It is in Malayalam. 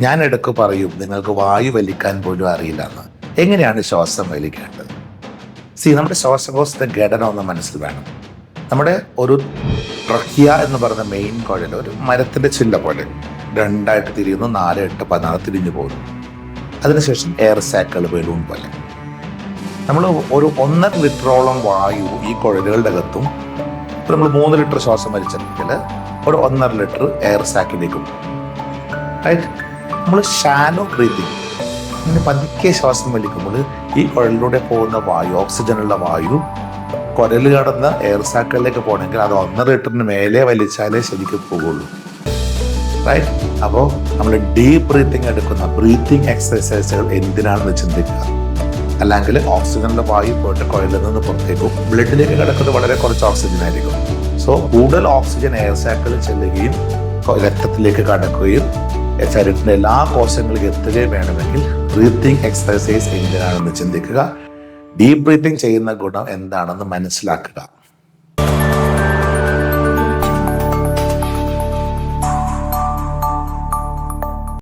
ഞാൻ ഇടയ്ക്ക് പറയും നിങ്ങൾക്ക് വായു വലിക്കാൻ പോലും അറിയില്ല എന്ന്. എങ്ങനെയാണ് ശ്വാസം വലിക്കേണ്ടത്? സി നമ്മുടെ ശ്വാസകോശത്തെ ഘടന ഒന്ന് മനസ്സിൽ വേണം. നമ്മുടെ ഒരു ട്രക്കിയ എന്ന് പറയുന്ന മെയിൻ കുഴൽ ഒരു മരത്തിന്റെ ചില്ല പോലെ രണ്ടായിട്ട് തിരിയുന്നു നാല് എട്ട് പതിനാറ് തിരിഞ്ഞു പോകുന്നു. അതിനുശേഷം എയർ സാക്കുകൾ ബലൂൺ പോലെ. നമ്മൾ ഒരു ഒന്നര ലിറ്ററോളം വായു ഈ കുഴലുകളുടെ അകത്തും ഇപ്പം നമ്മൾ മൂന്ന് ലിറ്റർ ശ്വാസം വലിച്ചെങ്കിൽ ഒരു ഒന്നര ലിറ്റർ എയർ സാക്കിലേക്കും റൈറ്റ് നമ്മൾ ഷാലോ ബ്രീതിങ് ഇങ്ങനെ പതുക്കെ ശ്വാസം വലിക്കുമ്പോൾ ഈ കുഴലിലൂടെ പോകുന്ന വായു ഓക്സിജനുള്ള വായു കുരൽ കടന്ന എയർ സാക്കിലേക്ക് പോകണമെങ്കിൽ അത് ഒന്നര ലിറ്ററിന് മേലെ വലിച്ചാലേ ശരിക്കും പോകുള്ളൂ. റൈറ്റ് അപ്പോൾ നമ്മൾ ഡീപ് ബ്രീത്തിങ് എടുക്കുന്ന ബ്രീത്തിങ് എക്സസൈസുകൾ എന്തിനാണെന്ന് ചിന്തിക്കുക. അല്ലെങ്കിൽ ഓക്സിജനിലെ വായു പോയിട്ട് കുഴലിൽ നിന്ന് പുറത്തേക്കും ബ്ലഡിലേക്ക് കിടക്കുന്നത് വളരെ കുറച്ച് ഓക്സിജൻ ആയിരിക്കും. സോ കൂടുതൽ ഓക്സിജൻ എയർ സാക്കിളിൽ ചെല്ലുകയും രക്തത്തിലേക്ക് കടക്കുകയും ശരീരത്തിന്റെ എല്ലാ കോശങ്ങളിലേക്ക് എത്തുകയും വേണമെങ്കിൽ ബ്രീത്തിങ് എക്സസൈസ് എന്തിനാണെന്ന് ചിന്തിക്കുക. ഡീപ് ബ്രീത്തിങ് ചെയ്യുന്ന ഗുണം എന്താണെന്ന് മനസ്സിലാക്കുക.